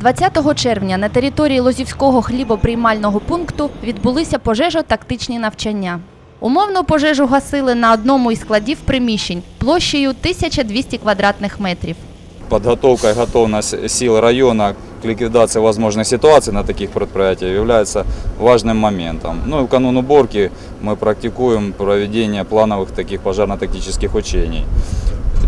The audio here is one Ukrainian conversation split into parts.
20 червня на території Лозівського хлібоприймального пункту відбулися пожежо-тактичні навчання. Умовну пожежу гасили на одному із складів приміщень площею 1200 квадратних метрів. Подготовка и готовность сил района к ликвидации возможных ситуаций на таких предприятиях является важным моментом. Ну и в канун уборки мы практикуем проведение плановых таких пожарно-тактических учений.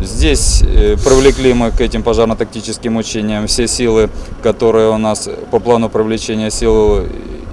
Здесь э, привлекли мы к этим пожарно-тактическим учениям все силы, которые у нас по плану привлечения сил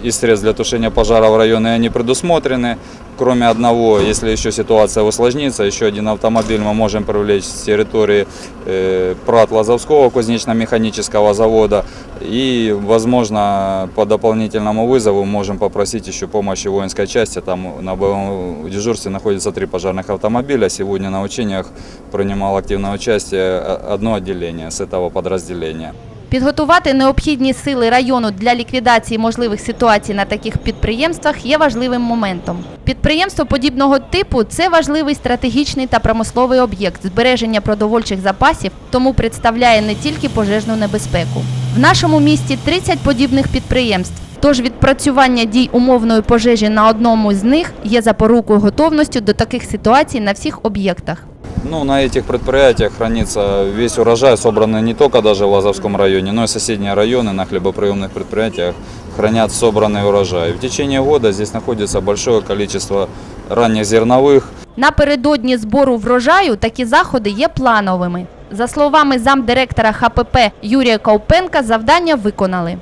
и средств для тушения пожара в районе они предусмотрены. Кроме одного, если еще ситуация усложнится, еще один автомобиль мы можем привлечь с территории э, ПРАТ Лазовского кузнечно-механического завода. И, возможно, по дополнительному вызову можем попросить еще помощи воинской части. Там на боевом дежурстве находится три пожарных автомобиля. Сегодня на учениях принимало активное участие э, одно отделение с этого подразделения. Підготувати необхідні сили району для ліквідації можливих ситуацій на таких підприємствах є важливим моментом. Підприємство подібного типу це важливий стратегічний та промисловий об'єкт збереження продовольчих запасів, тому представляє не тільки пожежну небезпеку. В нашому місті 30 подібних підприємств. Тож відпрацювання дій умовної пожежі на одному з них є запорукою готовності до таких ситуацій на всіх об'єктах. Ну, на этих предприятиях хранится весь урожай, собранный не только даже в Лазовском районе, но и соседние районы на хлебоприемных предприятиях хранят собранный урожай. В течение года здесь находится большое количество ранних зерновых, Напередодні збору врожаю такі заходи є плановими. За словами замдиректора ХПП Юрія Ковпенка, завдання виконали.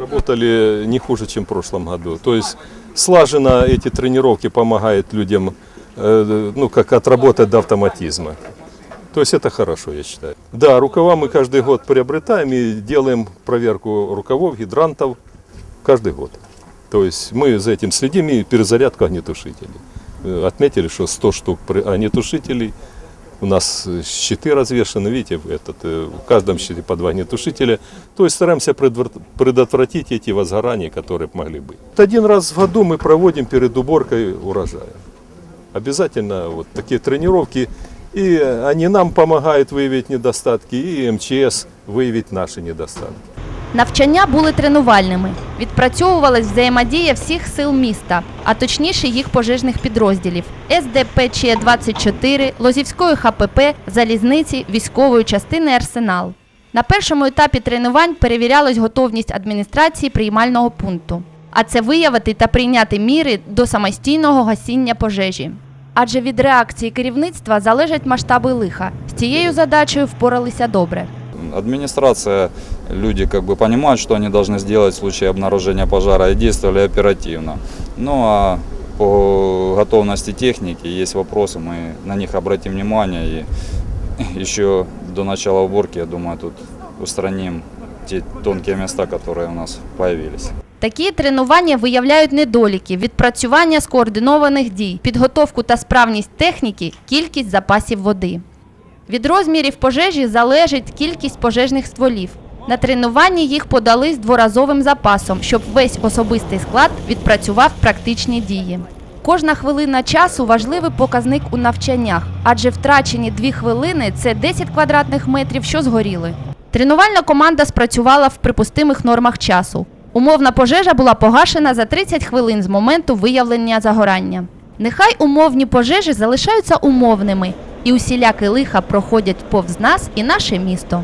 Работали не хуже, чем в прошлом году. То есть слаженно эти тренировки помогают людям э, ну, как отработать до автоматизма. То есть это хорошо, я считаю. Да, рукава мы каждый год приобретаем и делаем проверку рукавов, гидрантов каждый год. То есть мы за этим следим и перезарядку огнетушителей. Э, Отметили, что 100 штук огнетушителей. У нас э, щиты развешаны, видите, этот, э, в каждом щите по два огнетушителя. То есть стараемся предотвратить эти возгорания, которые могли быть. Один раз в году мы проводим перед уборкой урожая. Обязательно вот такие тренировки. И они нам помогают выявить недостатки, и МЧС выявить наши недостатки. Навчання були тренувальними. Відпрацьовувалась взаємодія всіх сил міста, а точніше їх пожежних підрозділів СДПЧ 24 Лозівської ХПП, залізниці, військової частини Арсенал. На першому етапі тренувань перевірялась готовність адміністрації приймального пункту А це виявити та прийняти міри до самостійного гасіння пожежі. Адже від реакції керівництва залежать масштаби лиха. З цією задачею впоралися добре. Администрация, люди как бы понимают, что они должны сделать в случае обнаружения пожара и действовали оперативно. Ну а по готовности техники есть вопросы, мы на них обратим внимание и еще до начала уборки, я думаю, тут устраним те тонкие места, которые у нас появились. Такі тренування виявляють недоліки, відпрацювання скоординованих дій, підготовку та справність техніки, кількість запасів води. Від розмірів пожежі залежить кількість пожежних стволів. На тренуванні їх подали з дворазовим запасом, щоб весь особистий склад відпрацював практичні дії. Кожна хвилина часу важливий показник у навчаннях, адже втрачені дві хвилини це 10 квадратних метрів, що згоріли. Тренувальна команда спрацювала в припустимих нормах часу. Умовна пожежа була погашена за 30 хвилин з моменту виявлення загорання. Нехай умовні пожежі залишаються умовними, і усіляки лиха проходять повз нас і наше місто.